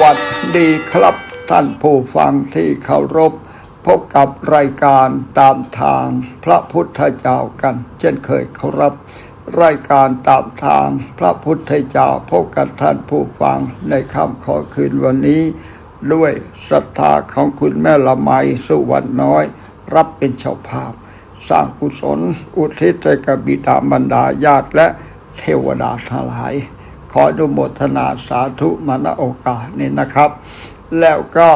สวัสดีครับ ท่านผู้ฟังที่เคารพ พบกับรายการตามทางพระพุทธเจ้ากัน เช่นเคยครับ รายการตามทางพระพุทธเจ้าพบกับท่านผู้ฟังในค่ำขอคืนวันนี้ ด้วยศรัทธาของคุณแม่ละไมสุวรรณน้อย รับเป็นเจ้าภาพ สร้างกุศลอุทิศให้กับบิดามารดาญาติและเทวดาทั้งหลาย ขออนุโมทนาสาธุมาณโอกาสนี้นะครับ แล้วก็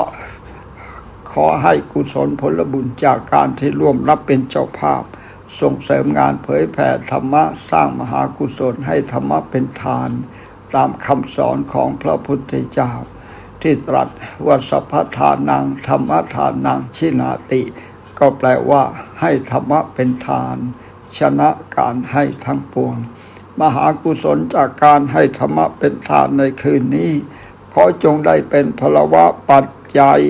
ขอให้กุศลผลบุญจากการที่ร่วมรับเป็นเจ้าภาพ ส่งเสริมงานเผยแผ่ธรรมะสร้างมหากุศลให้ธรรมะเป็นทาน ตามคำสอนของพระพุทธเจ้า ที่ตรัสว่าสัพพทานังธรรมทานังชินาติ ก็แปลว่าให้ธรรมะเป็นทาน ชนะการให้ทั้งปวง มหากุศลจากการให้ธรรมะเป็นทานในคืนนี้ ขอจงได้เป็นพลวะปัจจัย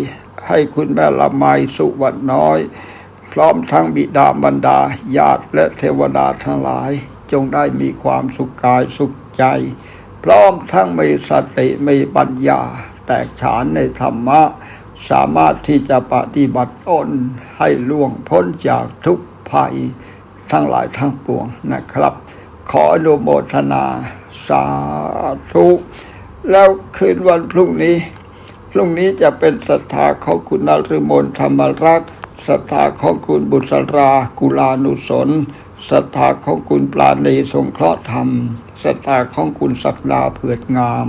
ให้คุณแม่ละไมสุวรรณน้อย พร้อมทั้งบิดามารดาญาติและเทวดาทั้งหลาย จงได้มีความสุขกายสุขใจ พร้อมทั้งมีสติมีปัญญา แตกฉานในธรรมะ สามารถที่จะปฏิบัติตนให้ล่วงพ้นจากทุกภัยทั้งหลายทั้งปวงนะครับ ขออนุโมทนา สาธุ แล้วคืนวันพรุ่งนี้ พรุ่งนี้จะเป็นศรัทธาของคุณนฤมลธรรมรักษ์ศรัทธาของคุณบุษรากุลานุสนศรัทธาของคุณปราณีสงเคราะห์ธรรมศรัทธาของคุณศักดาเผือดงาม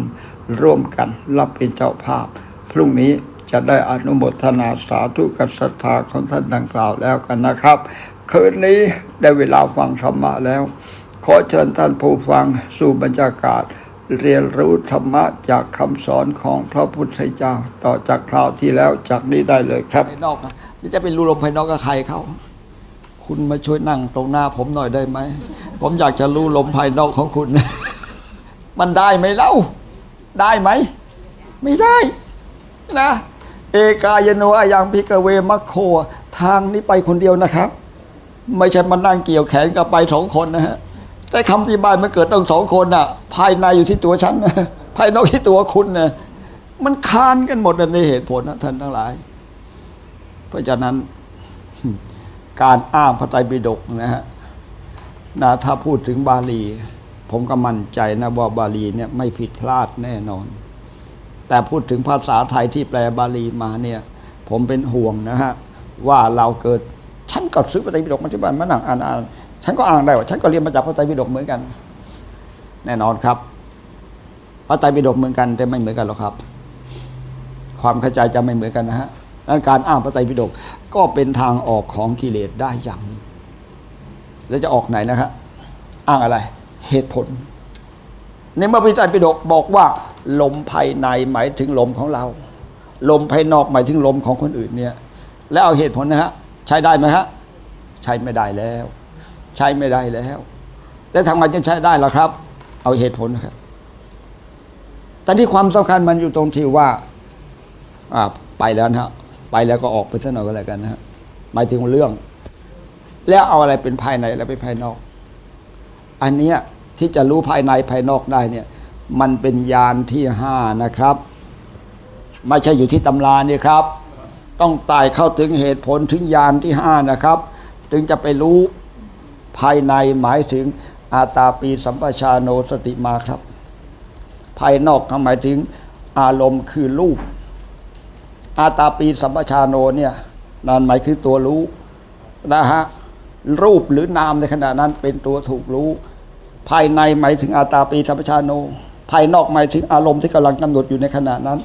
ร่วมกันรับเป็นเจ้าภาพ พรุ่งนี้จะได้อนุโมทนาสาธุกับศรัทธาของท่านดังกล่าวแล้วกันนะครับ คืนนี้ได้เวลาฟังธรรมะแล้ว ขอเชิญท่านผู้ฟังสู่บรรยากาศ เรียนรู้ธรรมะจากคำสอนของพระพุทธเจ้า ต่อจากคราวที่แล้วจากนี้ได้เลยครับภายนอกนะนี่จะเป็นรูลมภายนอกกับใครเขาคุณมาช่วยนั่งตรงหน้าผมหน่อยได้ไหม ผมอยากจะรู้ลมภายนอกของคุณ มันได้ไหมเล่า ได้ไหม ไม่ได้นะ เอกายโนอายังพิกเวมัคโค ทางนี้ไปคนเดียวนะครับ ไม่ใช่มานั่งเกี่ยวแขนกับไปสองคนนะฮะ แต่คำที่บายมันเกิดต้องสองคนน่ะ ภายในอยู่ที่ตัวฉันภายนอกที่ตัวคุณเนะมันคานกันหมดในเหตุผลนะท่านทั้งหลาย เพราะฉะนั้นการอ้างพระไตรปิฎกนะฮะนะถ้าพูดถึงบาลี ผมก็มั่นใจนะว่าบาลีเนี่ยไม่ผิดพลาดแน่นอน แต่พูดถึงภาษาไทยที่แปลบาลีมาเนี่ย ผมเป็นห่วงนะฮะว่าเราเกิดฉันก็ซื้อพระไตรปิฎกมาที่บ้านมานั่งอ่านอ่าน ฉันก็อ่านได้ว่า ฉันก็เรียนมาจากพระไตรปิฎกเหมือนกัน แน่นอนครับ พระไตรปิฎกเหมือนกันแต่ไม่เหมือนกันหรอกครับ ความเข้าใจจะไม่เหมือนกันนะฮะนั้นการอ้างพระไตรปิฎกก็เป็นทางออกของกิเลสได้อย่างนึ่งแล้วจะออกไหนนะครับอ้างอะไร เหตุผล ในเมื่อพระไตรปิฎกบอกว่า ลมภายในหมายถึงลมของเรา ลมภายนอกหมายถึงลมของคนอื่นเนี่ย แล้วเอาเหตุผลนะฮะใช้ได้ไหมฮะใช้ไม่ได้แล้ว ใช้ไม่ได้แล้ว แล้วทำไงจะใช้ได้ล่ะครับ เอาเหตุผลนะครับ แต่ที่ความสำคัญมันอยู่ตรงที่ว่าอ่าไปแล้วนะฮะไปแล้วก็ออกไปซะหน่อยก็แล้วกันนะฮะหมายถึงเรื่อง แล้วเอาอะไรเป็นภายในแล้วไปภายนอก อันเนี้ยที่จะรู้ภายในภายนอกได้เนี่ย มันเป็นยานที่ห้านะครับไม่ใช่อยู่ที่ตำรานี่ครับ ต้องไต่เข้าถึงเหตุผลถึงยานที่ห้านะครับ ถึงจะไปรู้ ภายในหมายถึงอาตาปีสัมปชาโนสติมาครับ ภายนอกหมายถึงอารมณ์คือรูป อาตาปีสัมปชาโนเนี่ยนั่นหมายคือตัวรู้นะฮะรูปหรือนามในขณะนั้นเป็นตัวถูกรู้ ภายในหมายถึงอาตาปีสัมปชาโน ภายนอกหมายถึงอารมณ์ที่กำลังกำหนดอยู่ในขณะนั้น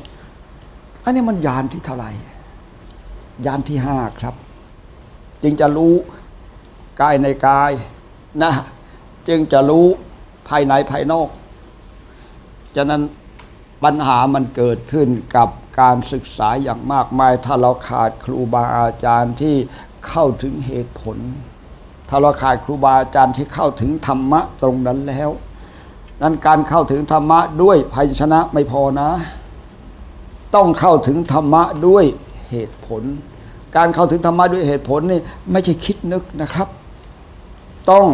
อันนี้มันยานที่เท่าไหร่ยานที่ห้าครับ จึงจะรู้ กายในกายนะจึงจะรู้ภายในภายนอก ฉะนั้นปัญหามันเกิดขึ้นกับการศึกษาอย่างมากมาย ถ้าเราขาดครูบาอาจารย์ที่เข้าถึงเหตุผล ถ้าเราขาดครูบาอาจารย์ที่เข้าถึงธรรมะตรงนั้นแล้ว นั้นการเข้าถึงธรรมะด้วยภัยชนะไม่พอนะ ต้องเข้าถึงธรรมะด้วยเหตุผล การเข้าถึงธรรมะด้วยเหตุผลนี่ไม่ใช่คิดนึกนะครับ ต้อง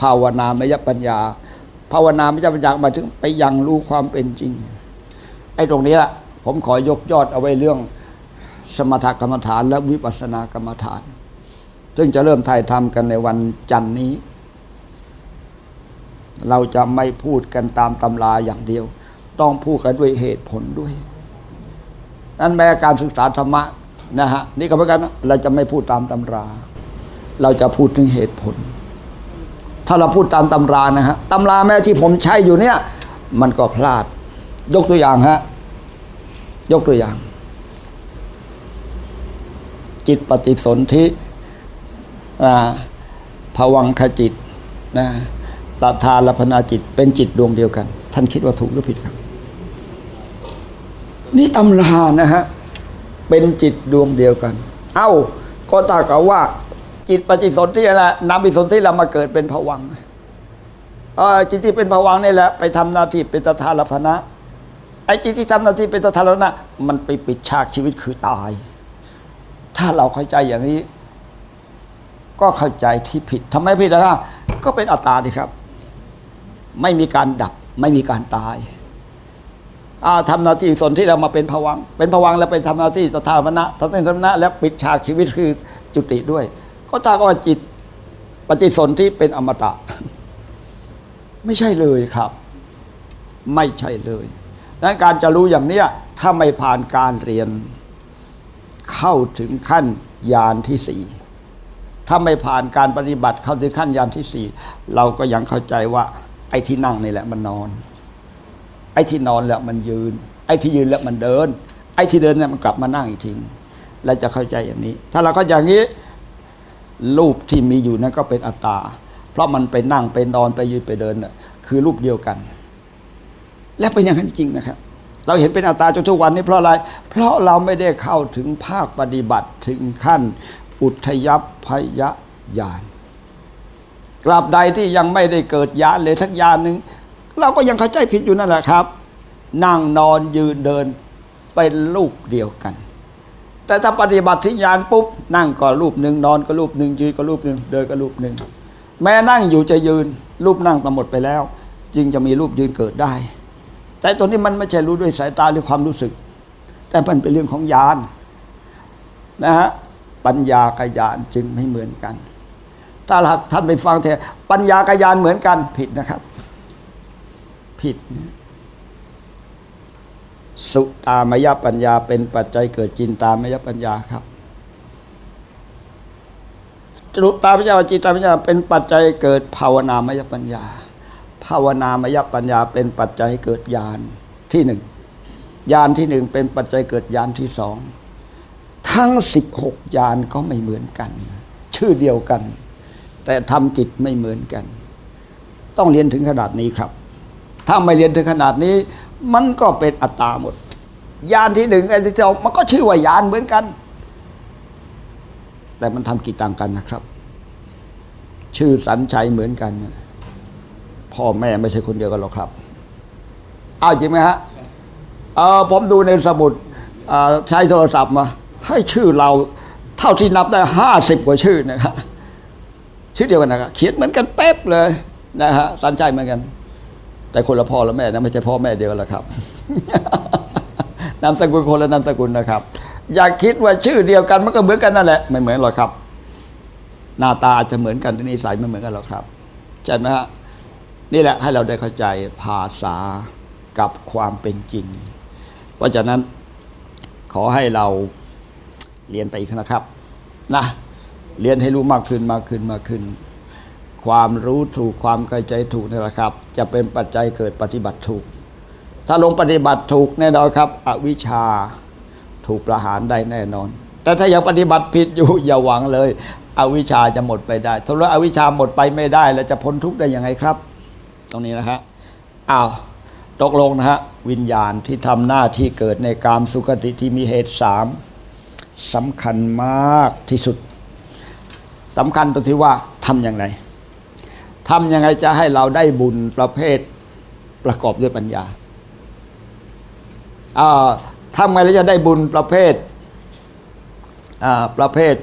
ภาวนามยปัญญา ภาวนามยปัญญาหมายถึงไปยังรู้ความเป็นจริง ไอ้ตรงนี้ละผมขอยกยอดเอาไว้เรื่องสมถกรรมฐานและวิปัสสนากรรมฐาน ซึ่งจะเริ่มถ่ายทำกันในวันจันนี้ เราจะไม่พูดกันตามตำราอย่างเดียว ต้องพูดกันด้วยเหตุผลด้วย นั้นแม้การศึกษาธรรมะนะฮะนี่ก็เหมือนกัน เราจะไม่พูดตามตำรา เราจะพูดถึงเหตุผล ถ้าเราพูดตามตำรานะฮะตำราแม้ที่ผมใช้อยู่เนี่ย มันก็พลาด ยกตัวอย่างฮะยกตัวอย่าง จิตปฏิสนธิอ่าภวังคจิตนะตาทานลพนาจิตเป็นจิตดวงเดียวกัน ท่านคิดว่าถูกหรือผิดครับ นี่ตำรานะฮะเป็นจิตดวงเดียวกัน เอ้าก็ตากับว่า จิตปฏิสนธินะนำปฏิสนธิเรามาเกิดเป็นภวังจิตที่เป็นภวังนี่แหละ ไปทำหน้าที่เป็นตถาลพนะไอ้จิตที่ทำหน้าที่เป็นตถาลพนะมันไปปิดฉากชีวิตคือตาย ถ้าเราเข้าใจอย่างนี้ ก็เข้าใจที่ผิดทำไมผิดล่ะก็เป็นอัตตาดีครับ ไม่มีการดับไม่มีการตายอาทำหน้าที่สนที่เรามาเป็นภวัง เป็นภวังแล้วไปทำหน้าที่สถาปนะสถาปนะ แล้วปิดฉากชีวิตคือจุติด้วย ก็ถ้าก็ว่าจิต ปฏิสนธิเป็นอมตะ ไม่ใช่เลยครับ ไม่ใช่เลยดังนั้นการจะรู้อย่างเนี้ยถ้าไม่ผ่านการเรียน เข้าถึงขั้นยานที่สี่ถ้าไม่ผ่านการปฏิบัติเข้าถึงขั้นยานที่สี่เราก็ยังเข้าใจว่า ไอ้ที่นั่งนี่แหละมันนอน ไอ้ที่นอนแล้วมันยืน ไอ้ที่ยืนแล้วมันเดิน ไอ้ที่เดินเนี่ยมันกลับมานั่งอีกทีเราจะเข้าใจอย่างนี้ ถ้าเราเข้าใจอย่างนี้ รูปที่มีอยู่นั้นก็เป็นอัตตา เพราะมันไปนั่งไปนอนไปยืนไปเดิน คือรูปเดียวกัน และเป็นอย่างนั้นจริงนะครับ เราเห็นเป็นอัตตาจนทุกวันนี้เพราะอะไร เพราะเราไม่ได้เข้าถึงภาคปฏิบัติถึงขั้น อุทยพพยญาณกราบใดที่ยังไม่ได้เกิดญาณเลยสักญาณหนึ่งเราก็ยังเข้าใจผิดอยู่นั่นแหละครับ นั่งนอนยืนเดินเป็นรูปเดียวกัน แต่ถ้าปฏิบัติที่ญาณปุ๊บนั่งก็รูปหนึ่งนอนก็รูปหนึ่งยืนก็รูปหนึ่งเดินก็รูปหนึ่งแม้นั่งอยู่จะยืน รูปนั่งตหมดไปแล้ว จึงจะมีรูปยืนเกิดได้ แต่ตัวนี้มันไม่ใช่รู้ด้วยสายตาหรือความรู้สึก แต่มันเป็นเรื่องของญาณนะฮะปัญญากับญาณจึงไม่เหมือนกัน ถ้าหากท่านไปฟังเถอะปัญญากับญาณเหมือนกันผิดนะครับ ผิดนะ สุตามยปัญญาเป็นปัจจัยเกิดจินตามยปัญญาครับจุตามยปัญญาจินตามยปัญญาเป็นปัจจัยเกิดภาวนามยปัญญา ภาวนามยปัญญาเป็นปัจจัยให้เกิดญาณที่หนึ่งญาณที่หนึ่งเป็นปัจจัยเกิดญาณที่สองทั้งสิบหกญาณก็ไม่เหมือนกัน ชื่อเดียวกัน แต่ทำจิตไม่เหมือนกัน ต้องเรียนถึงขนาดนี้ครับ ถ้าไม่เรียนถึงขนาดนี้ มันก็เป็นอัตตาหมด ญาณที่หนึ่งไอ้ที่สองมันก็ชื่อว่ายานเหมือนกัน แต่มันทำกิจต่างกันนะครับ ชื่อสัญชัยเหมือนกัน พ่อแม่ไม่ใช่คนเดียวกันหรอกครับอ้าวจริงไหมฮะเออผมดูในสมุดใช้โทรศัพท์มา ให้ชื่อเราเท่าที่นับได้ห้าสิบกว่าชื่อนะครับชื่อเดียวกันนะครับเขียนเหมือนกันเป๊ะเลยนะฮะสัญชัยเหมือนกัน แต่คนละพ่อละแม่นะไม่ใช่พ่อแม่เดียวกันหรอกครับ นามสกุลคนละนามสกุลนะครับ อย่าคิดว่าชื่อเดียวกันมันก็เหมือนกันนั่นแหละไม่เหมือนหรอกครับ หน้าตาอาจจะเหมือนกันแต่นิสัยไม่เหมือนกันหรอกครับใช่ไหมฮะนี่แหละให้เราได้เข้าใจภาษากับความเป็นจริง เพราะฉะนั้นขอให้เราเรียนไปอีกนะครับนะเรียนให้รู้มากขึ้นมากขึ้นมากขึ้น ความรู้ถูกความเข้าใจถูกนี่แหละครับ จะเป็นปัจจัยเกิดปฏิบัติถูก ถ้าลงปฏิบัติถูกแน่นอนครับ อวิชชาถูกประหารได้แน่นอน แต่ถ้ายังปฏิบัติผิดอยู่อย่าหวังเลย อวิชชาจะหมดไปได้ถ้าว่าอวิชชาหมดไปไม่ได้แล้วจะพ้นทุกข์ได้ยังไงครับ ตรงนี้นะครับอ้าวตกลงนะฮะวิญญาณที่ทำหน้าที่เกิดในกามสุขติที่มีเหตุสามสำคัญมากที่สุดสำคัญตรงที่ว่าทำอย่างไรทำยังไงจะให้เราได้บุญประเภทประกอบด้วยปัญญา ทำไงเราจะได้บุญประเภทประเภท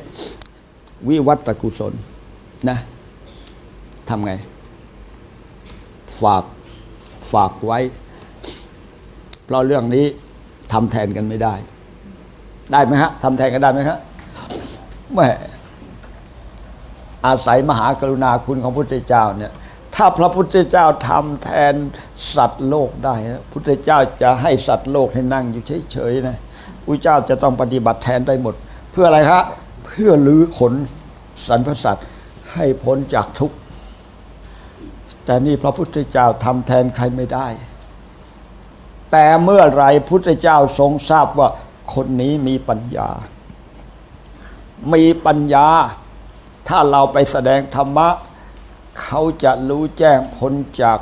วิวัตรกุศลนะทำไง ฝากฝากไว้ เพราะเรื่องนี้ทำแทนกันไม่ได้ ได้ไหมฮะทำแทนกันได้ไหมฮะแหม่อาศัยมหากรุณาคุณของพระพุทธเจ้าเนี่ย ถ้าพระพุทธเจ้าทำแทนสัตว์โลกได้นะพุทธเจ้าจะให้สัตว์โลกให้นั่งอยู่เฉยๆนะพระเจ้าจะต้องปฏิบัติแทนได้หมด เพื่ออะไรครับเพื่อลื้อขนสรรพสัตว์ให้พ้นจากทุกข์แต่นี่พระพุทธเจ้าทำแทนใครไม่ได้ แต่เมื่อไรพุทธเจ้าทรงทราบว่าคนนี้มีปัญญา มีปัญญา ถ้าเราไปแสดงธรรมะ เขาจะรู้แจ้งพ้นจาก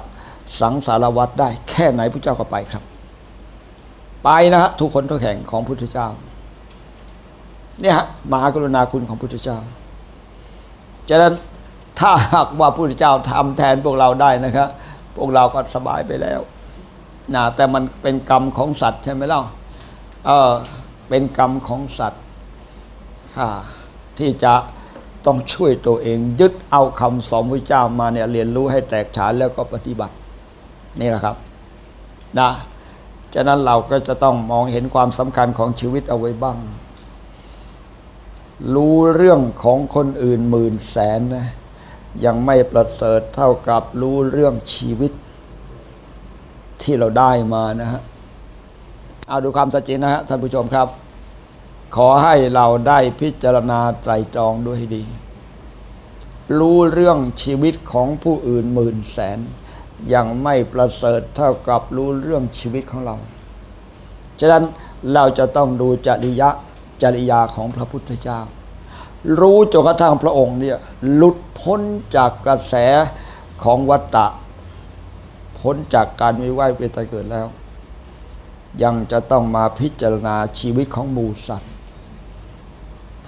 สังสารวัฏได้ แค่ไหนพระเจ้าก็ไปครับ ไปนะฮะทุกคนทุกแห่งของพุทธเจ้าเนี่ยฮะมหากรุณาคุณของพุทธเจ้าฉะนั้นถ้าหากว่าพุทธเจ้าทำแทนพวกเราได้นะครับ พวกเราก็สบายไปแล้วนะแต่มันเป็นกรรมของสัตว์ใช่ไหมเล่าเออเป็นกรรมของสัตว์ที่จะ ต้องช่วยตัวเอง ยึดเอาคำสอนพระเจ้ามาเนี่ยเรียนรู้ให้แตกฉานแล้วก็ปฏิบัตินี่แหละครับนะฉะนั้นเราก็จะต้องมองเห็นความสำคัญของชีวิตเอาไว้บ้าง รู้เรื่องของคนอื่นหมื่นแสนนะยังไม่ประเสริฐเท่ากับรู้เรื่องชีวิต ที่เราได้มานะฮะเอาดูความสัจจริงนะฮะท่านผู้ชมครับ ขอให้เราได้พิจารณาไตรตรองด้วยดี รู้เรื่องชีวิตของผู้อื่นหมื่นแสน ยังไม่ประเสริฐเท่ากับรู้เรื่องชีวิตของเรา ฉะนั้นเราจะต้องดูจริยะจริยาของพระพุทธเจ้า รู้จนกระทั่งพระองค์เนี่ยหลุดพ้นจากกระแสของวัฏฏะพ้นจากการวิวัยเวตาเกิดแล้ว ยังจะต้องมาพิจารณาชีวิตของหมูสัตว์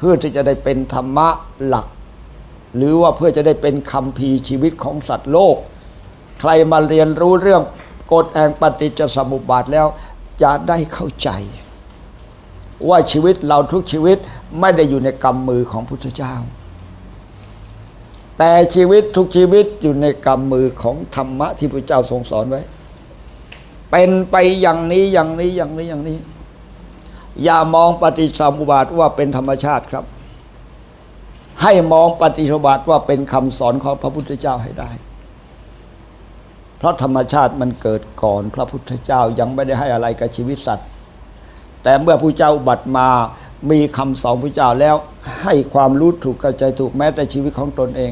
พื่อที่จะได้เป็นธรรมะหลัก หรือว่าเพื่อจะได้เป็นคำพีชีวิตของสัตว์โลก ใครมาเรียนรู้เรื่องกฎแห่งปฏิจจสมุปบาทแล้วจะได้เข้าใจ ว่าชีวิตเราทุกชีวิตไม่ได้อยู่ในกำมือของพุทธเจ้า แต่ชีวิตทุกชีวิตอยู่ในกำมือของธรรมะที่พระเจ้าทรงสอนไว้ เป็นไปอย่างนี้อย่างนี้อย่างนี้อย่างนี้ อย่ามองปฏิสัมพุบาทว่าเป็นธรรมชาติครับ ให้มองปฏิสมบาทว่าเป็นคำสอนของพระพุทธเจ้าให้ได้ เพราะธรรมชาติมันเกิดก่อนพระพุทธเจ้ายังไม่ได้ให้อะไรกับชีวิตสัตว์ แต่เมื่อผู้เจ้าบัติมามีคำสอนพระเจ้าแล้วให้ความรู้ถูกเข้าใจถูกแม้แต่ชีวิตของตนเอง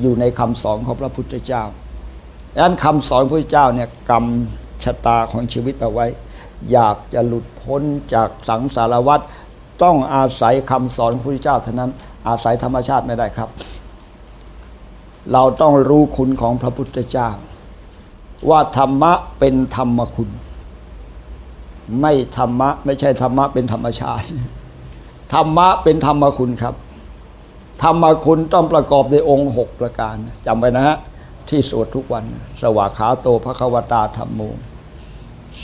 อยู่ในคำสอนของพระพุทธเจ้าดังนั้นคำสอนพระเจ้าเนี่ยกำชะตาของชีวิตเอาไว้ อยากจะหลุด พ้นจากสังสารวัฏต้องอาศัยคำสอนของพระเจ้าเท่านั้นอาศัยธรรมชาติไม่ได้ครับ เราต้องรู้คุณของพระพุทธเจ้า ว่าธรรมะเป็นธรรมคุณ ไม่ธรรมะไม่ใช่ธรรมะเป็นธรรมชาติ ธรรมะเป็นธรรมคุณครับ ธรรมคุณต้องประกอบด้วยองค์หกประการจำไว้นะฮะที่สวดทุกวัน สวากขาโตภควตาธรรมโม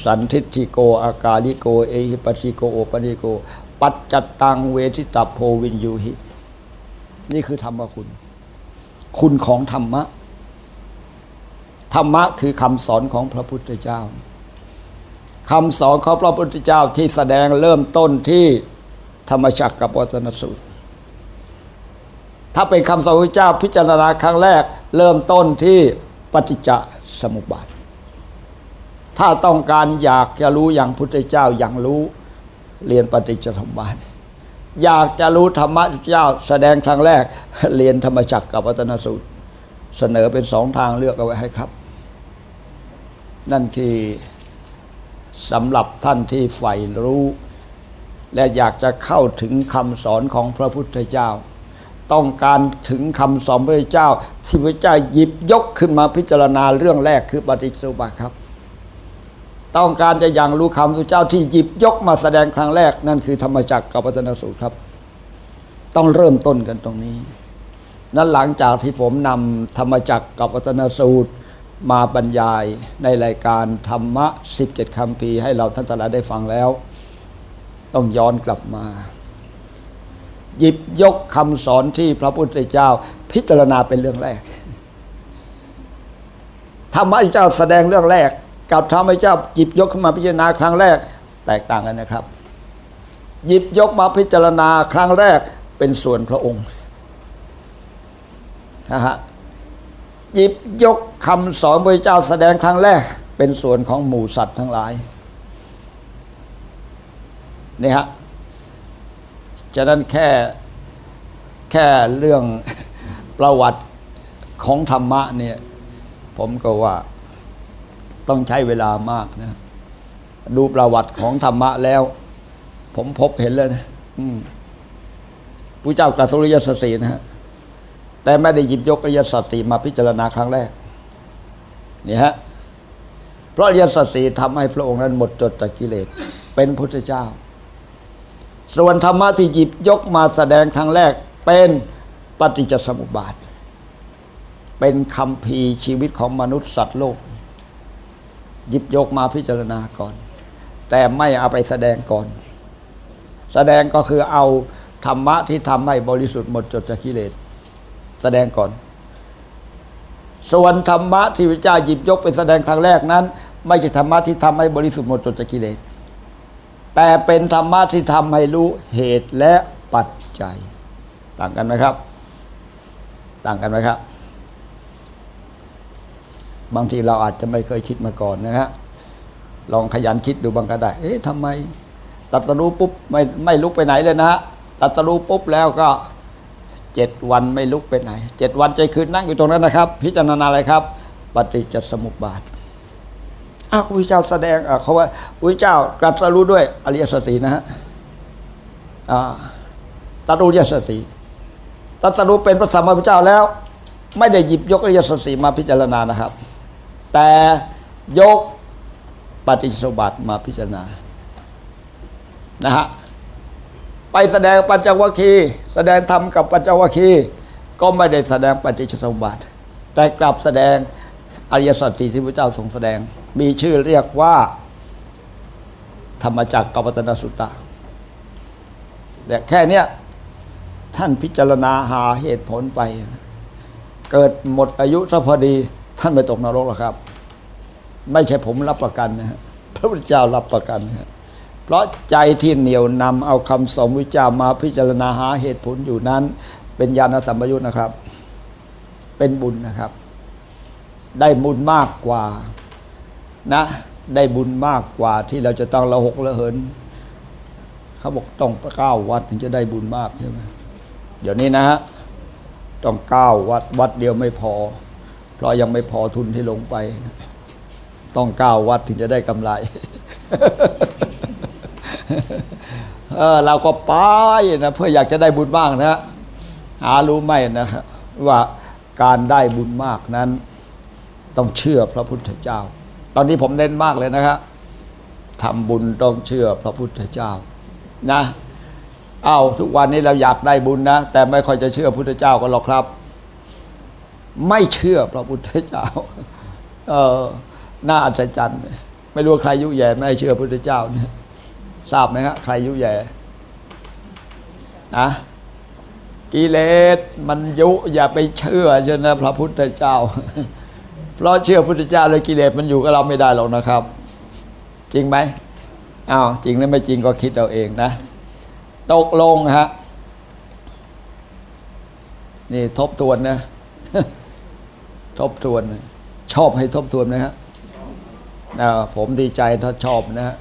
สันทิฏฐิโกอากาลิโก เอหิปัสสิโกโอปนิโก ปัจจัตตังเวทิตาโพวินยูหิ นี่คือธรรมคุณ คุณของธรรมะ ธรรมะคือคำสอนของพระพุทธเจ้าคำสอนของพระพุทธเจ้าที่แสดงเริ่มต้นที่ธรรมจักรกับวัฒนสูตร ถ้าเป็นคำสอนพระเจ้าพิจารณาครั้งแรก เริ่มต้นที่ปฏิจจสมุปบาท ถ้าต้องการอยากจะรู้อย่างพุทธเจ้าอย่างรู้เรียนปฏิจจสมุปบาทอยากจะรู้ธรรมะเจ้า แสดงครั้งแรก เรียนธรรมจักรกับวัฒนสูตร เสนอเป็นสองทางเลือกเอาไว้ให้ครับ นั่นคือสำหรับท่านที่ใฝ่รู้ และอยากจะเข้าถึงคำสอนของพระพุทธเจ้า ต้องการถึงคำสอนพระเจ้า ที่พระเจ้าหยิบยกขึ้นมาพิจารณาเรื่องแรกคือปฏิจจสมุปบาทครับ ต้องการจะยังรู้คำพระเจ้าที่หยิบยกมาแสดงครั้งแรก นั่นคือธรรมจักรกับปัตนสูตรครับ ต้องเริ่มต้นกันตรงนี้ นั้นหลังจากที่ผมนำธรรมจักรกับวัฒนสูตรมาบรรยายในรายการธรรมะ 17คำพีร์ให้เราท่านทั้งหลายได้ฟังแล้ว ต้องย้อนกลับมา หยิบยกคำสอนที่พระพุทธเจ้าพิจารณาเป็นเรื่องแรกธรรมะที่เจ้าแสดงเรื่องแรก กับทำให้เจ้าหยิบยกขึ้นมาพิจารณาครั้งแรกแตกต่างกันนะครับ หยิบยกมาพิจารณาครั้งแรกเป็นส่วนพระองค์นะฮะหยิบยกคำสอนพระเจ้าแสดงครั้งแรก เป็นส่วนของหมู่สัตว์ทั้งหลายนี่ฮะฉะนั้นแค่แค่เรื่องประวัติของธรรมะเนี่ย ผมก็ว่า ต้องใช้เวลามากนะ ดูประวัติของธรรมะแล้ว ผมพบเห็นเลยนะผู้เจ้ากรัสริยสัตสีนะฮะแต่ไม่ได้หยิบยกอริยสัจสีมาพิจารณาครั้งแรกนี่ฮะเพราะอริยสัจสีทำให้พระองค์นั้นหมดจดจากกิเลสเป็นพุทธเจ้า ส่วนธรรมะที่หยิบยกมาแสดงครั้งแรกเป็นปฏิจจสมุปบาท เป็นคำพีร์ชีวิตของมนุษย์สัตว์โลก หยิบยกมาพิจารณาก่อน แต่ไม่เอาไปแสดงก่อน แสดงก็คือเอาธรรมะที่ทำให้บริสุทธิ์หมดจดจากกิเลสแสดงก่อน ส่วนธรรมะที่พระเจ้าหยิบยกเป็นแสดงครั้งแรกนั้น ไม่ใช่ธรรมะที่ทำให้บริสุทธิ์หมดจดจากกิเลสแต่เป็นธรรมะที่ทำให้รู้เหตุและปัจจัย ต่างกันไหมครับ ต่างกันไหมครับ บางทีเราอาจจะไม่เคยคิดมาก่อนนะฮะลองขยันคิดดูบางก็ได้ เอ๊ะทำไม ตัดสรู้ปุ๊บไม่ไม่ลุกไปไหนเลยนะฮะตัดสรู้ปุ๊บแล้วก็เจ็ดวันไม่ลุกไปไหนเจ็ดวันใจคืนนั่งอยู่ตรงนั้นนะครับ พิจารณาอะไรครับ ปฏิจจสมุปบาทอ้าวพระเจ้าแสดงเขาว่าพระเจ้าตรัสรู้ด้วยอริยสัจสีนะฮะอ่าตรัสรู้อริยสัจสีตรัสรู้เป็นพระสัมมาสัมพุทธเจ้าแล้ว ไม่ได้หยิบยกอริยสัจสีมาพิจารณานะครับ แต่ยกปฏิจสมุปบาทมาพิจารณานะฮะไปแสดงปัญจวัคคีย์แสดงธรรมกับปัญจวัคคีย์ก็ไม่ได้แสดงปฏิจสมุปบาทแต่กลับแสดงอริยสัจสี่ที่พระเจ้าทรงแสดง มีชื่อเรียกว่า ธรรมจักรกัปตนสุตตะแต่แค่เนี้ยท่านพิจารณาหาเหตุผลไป เกิดหมดอายุซะพอดี ท่านไม่ตกนรกหรอกครับ ไม่ใช่ผมรับประกันนะฮะพระพุทธเจ้ารับประกันนะฮะเพราะใจที่เหนียวนำเอาคำสอนวิจามาพิจารณาหาเหตุผลอยู่นั้น เป็นญาณสัมปยุตนะครับ เป็นบุญนะครับ ได้บุญมากกว่านะได้บุญมากกว่าที่เราจะต้องละหกละเหินเขาบอกต้องเก้าวัดถึงจะได้บุญมากใช่ไหมเดี๋ยวนี้นะฮะต้องเก้าวัดวัดเดียวไม่พอ เพราะยังไม่พอทุนที่ลงไป ต้องก้าววัดถึงจะได้กำไรเออเราก็ไปนะเพื่ออยากจะได้บุญบ้างนะหารู้ไหมนะครับว่าการได้บุญมากนั้น ต้องเชื่อพระพุทธเจ้า ตอนนี้ผมเน้นมากเลยนะครับทำบุญต้องเชื่อพระพุทธเจ้านะเอา้าทุกวันนี้เราอยากได้บุญนะ แต่ไม่ค่อยจะเชื่อพุทธเจ้ากันหรอกครับ ไม่เชื่อพระพุทธเจ้า เออน่าอัศจรรย์ไม่รู้ใครยุแย่ไม่เชื่อพระพุทธเจ้าเนี่ยทราบไหมครับใครยุแย่นะกิเลสมันยุอย่าไปเชื่อเช่นะพระพุทธเจ้า เพราะเชื่อพุทธเจ้าเลยกิเลสมันอยู่กับเราไม่ได้หรอกนะครับ จริงไหมอ้าวจริงหรือไม่จริงก็คิดเอาเองนะ ตกลงฮะนี่ทบทวนนะ ทบทวน ชอบให้ทบทวนนะฮะผมดีใจถ้าชอบนะฮะ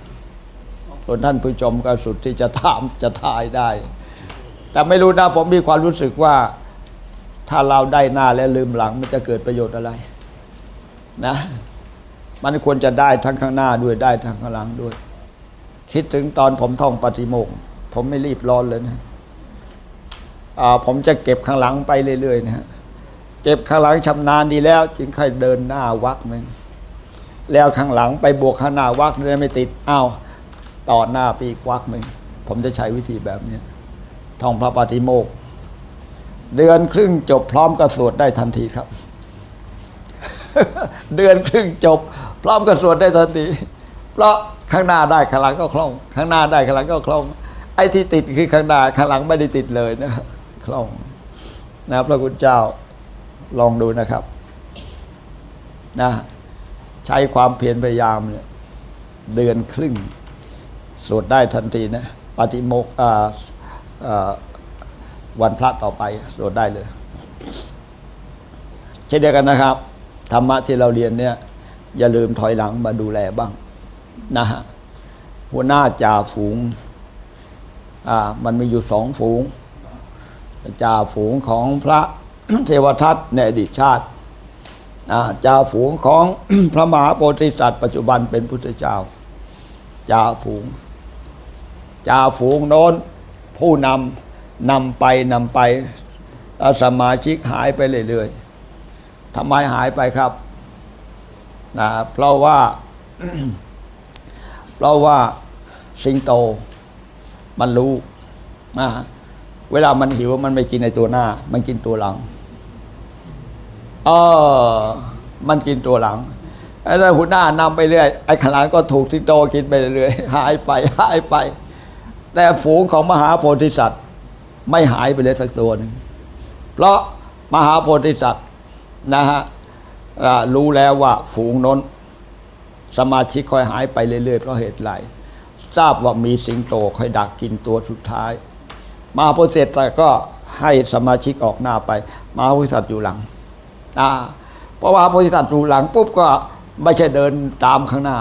ส่วนท่านผู้ชมก็สุดที่จะถามจะทายได้ แต่ไม่รู้นะผมมีความรู้สึกว่า ถ้าเราได้หน้าและลืมหลัง มันจะเกิดประโยชน์อะไร นะ มันควรจะได้ทั้งข้างหน้าด้วยได้ทั้งข้างหลังด้วย คิดถึงตอนผมท่องปฏิโมกข์ผมไม่รีบร้อนเลยนะผมจะเก็บข้างหลังไปเรื่อยๆนะฮะ เก็บข้างหลังชำนาญดีแล้ว จึงค่อยเดินหน้าวักหนึ่งแล้วข้างหลังไปบวกข้างหน้าวักเดินไม่ติดอ้าวต่อหน้าปีกวักหนึ่งผมจะใช้วิธีแบบนี้ท่องพระปฏิโมกข์เดือนครึ่งจบพร้อมกับสวดได้ทันทีครับ เดือนครึ่งจบ พร้อมกับสวดได้ทันที เพราะข้างหน้าได้ข้างหลังก็คล่อง ข้างหน้าได้ข้างหลังก็คล่อง ไอ้ที่ติดคือข้างหน้าข้างหลังไม่ได้ติดเลยนะคล่องนะพระคุณเจ้า ลองดูนะครับนะใช้ความเพียรพยายามเนี่ยเดือนครึ่ง สวดได้ทันทีนะปฏิโมกวันพระต่อไปสวดได้เลย เช่นเดียวกันนะครับ ธรรมะที่เราเรียนเนี่ยอย่าลืมถอยหลังมาดูแลบ้างนะฮะหัวหน้าจ่าฝูงอ่ามันมีอยู่สองฝูงจ่าฝูงของพระ เทวทัตในอดีตชาติจ่าฝูงของพระมหาโพธิสัตว์ปัจจุบันเป็นพุทธเจ้าจ่าฝูงจ่าฝูงโน้นผู้นำนำไปนำไปสมาชิกหายไปเรื่อยๆทำไมหายไปครับนะเพราะว่า เพราะว่าสิงโตมันรู้นะเวลามันหิวมันไม่กินในตัวหน้า มันกินตัวหลัง เออมันกินตัวหลังไอ้หัวหน้านำไปเรื่อยไอ้ขางหลังก็ถูกสิงโตกินไปเรื่อยหายไปหายไป แต่ฝูงของมหาโพธิสัตว์ ไม่หายไปเลยสักตัวหนึ่งเพราะมหาโพธิสัตว์นะฮะรู้แล้วว่าฝูงน้น สมาชิกค่อยหายไปเรื่อยๆเพราะเหตุไรทราบว่ามีสิงโตค่อยดักกินตัวสุดท้าย มาโพธิสัตก็ให้สมาชิกออกหน้าไป มาโพธิสัตว์อยู่หลัง อ่าเพราะว่าโพธิสัตว์อยู่หลังปุ๊บก็ไม่ใช่เดินตามข้างหน้า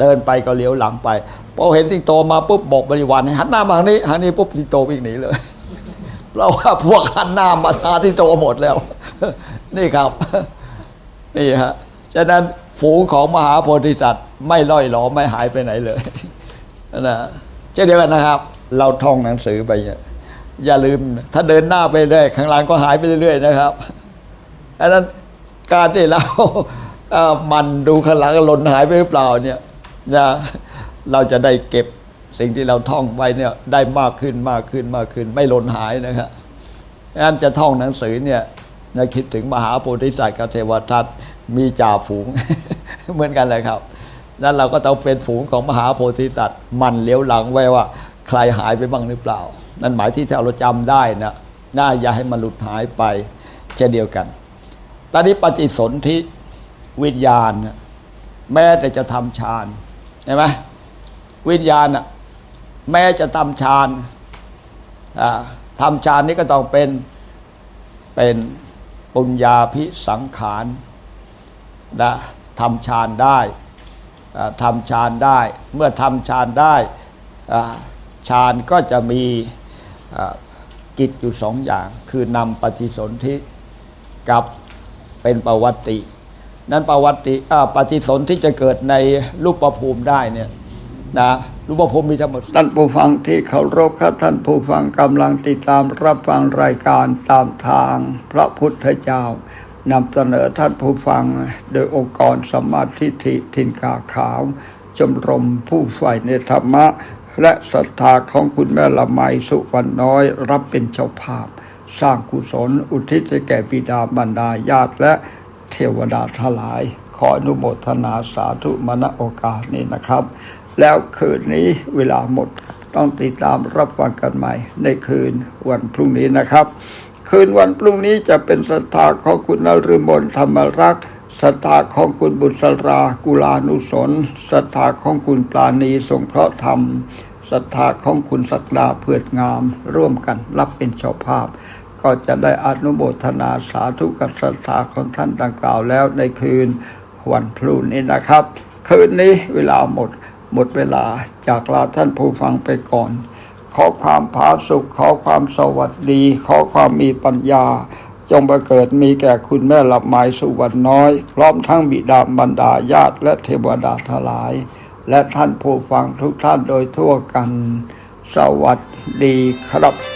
เดินไปก็เลี้ยวหลังไปพอเห็นสิงโตมาปุ๊บบอกบริวารหันหน้ามาทางนี้ทางนี้ปุ๊บสิงโตวิ่งหนีเลยเพราะว่าพวกหันหน้ามาทางที่โตหมดแล้ว นี่ครับ นี่ฮะฉะนั้นฝูงของมหาโพธิสัตว์ไม่ล่อยหลอไม่หายไปไหนเลยนะเช่นเดียวกันนะครับ เราท่องหนังสือไปอย่าลืม ถ้าเดินหน้าไปเรื่อยข้างหลังก็หายไปเรื่อยๆนะครับ อันนั้นการที่เรามันดูขลังหล่นหายไปหรือเปล่าเนี่ยนะเราจะได้เก็บสิ่งที่เราท่องไว้เนี่ยได้มากขึ้นมากขึ้นมากขึ้น ไม่หล่นหายนะครับงั้นจะท่องหนังสือเนี่ยนะคิดถึงมหาโพธิสัตว์กับเทวทัตมีจ่าฝูงเหมือนกันเลยครับนั้นเราก็ต้องเป็นฝูงของมหาโพธิสัตว์มันเลี้ยวหลังไว้ว่า ใครหายไปบ้างหรือเปล่า นั่นหมายที่เราจำได้นะน่าอย่าให้มันหลุดหายไปเช่นเดียวกัน ตอนนี้ปฏิสนธิวิญญาณ แม้แต่จะทำฌานเห็นไหมวิญญาณแม้จะทำฌานทำฌานนี้ก็ต้องเป็นเป็นปุญญาพิสังขารนะทำฌานได้ทำฌานได้ เมื่อทำฌานได้ฌานก็จะมีกิจอยู่สองอย่าง คือนำปฏิสนธิกับ เป็นประวัติ นั้นประวัติปฏิสนธิจะเกิดในรูปภูมิได้เนี่ยนะรูปภูมิมีทั้งหมดท่านผู้ฟังที่เคารพครับท่านผู้ฟังกำลังติดตามรับฟังรายการตามทางพระพุทธเจ้านำเสนอท่านผู้ฟังโดยองค์กรสมาธิฐิทินกาขาวชมรมผู้ใฝ่ในธรรมะ และศรัทธาของคุณแม่ละไมสุวรรณน้อยรับเป็นเจ้าภาพ สร้างกุศลอุทิศแก่บิดาบรรดาญาติและเทวดาทลาย ขออนุโมทนาสาธุมณโอกาสนี้นะครับ แล้วคืนนี้เวลาหมดต้องติดตามรับฟังกันใหม่ ในคืนวันพรุ่งนี้นะครับ คืนวันพรุ่งนี้จะเป็นศรัทธาของคุณนฤมลธรรมรักษ์ศรัทธาของคุณบุษรากุลานุสนศรัทธาของคุณปราณีสงเคราะห์ธรรม ศรัทธาของคุณศักดาเพื่องาม ร่วมกันรับเป็นเจ้าภาพ ก็จะได้อนุโมทนาสาธุกับศรัทธาของท่านดังกล่าวแล้วในคืนวันพรุ่งนี้นะครับ คืนนี้เวลาหมดหมดเวลาจากลาท่านผู้ฟังไปก่อน ขอความผาสุข ขอความสวัสดี ขอความมีปัญญา จงบังเกิดมีแก่คุณแม่หลับไม้สุวรรณน้อย พร้อมทั้งบิดาบรรดาญาติและเทวดาทลาย และท่านผู้ฟังทุกท่านโดยทั่วกัน สวัสดีครับ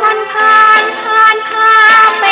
คนผ่านผ่านผ่านไป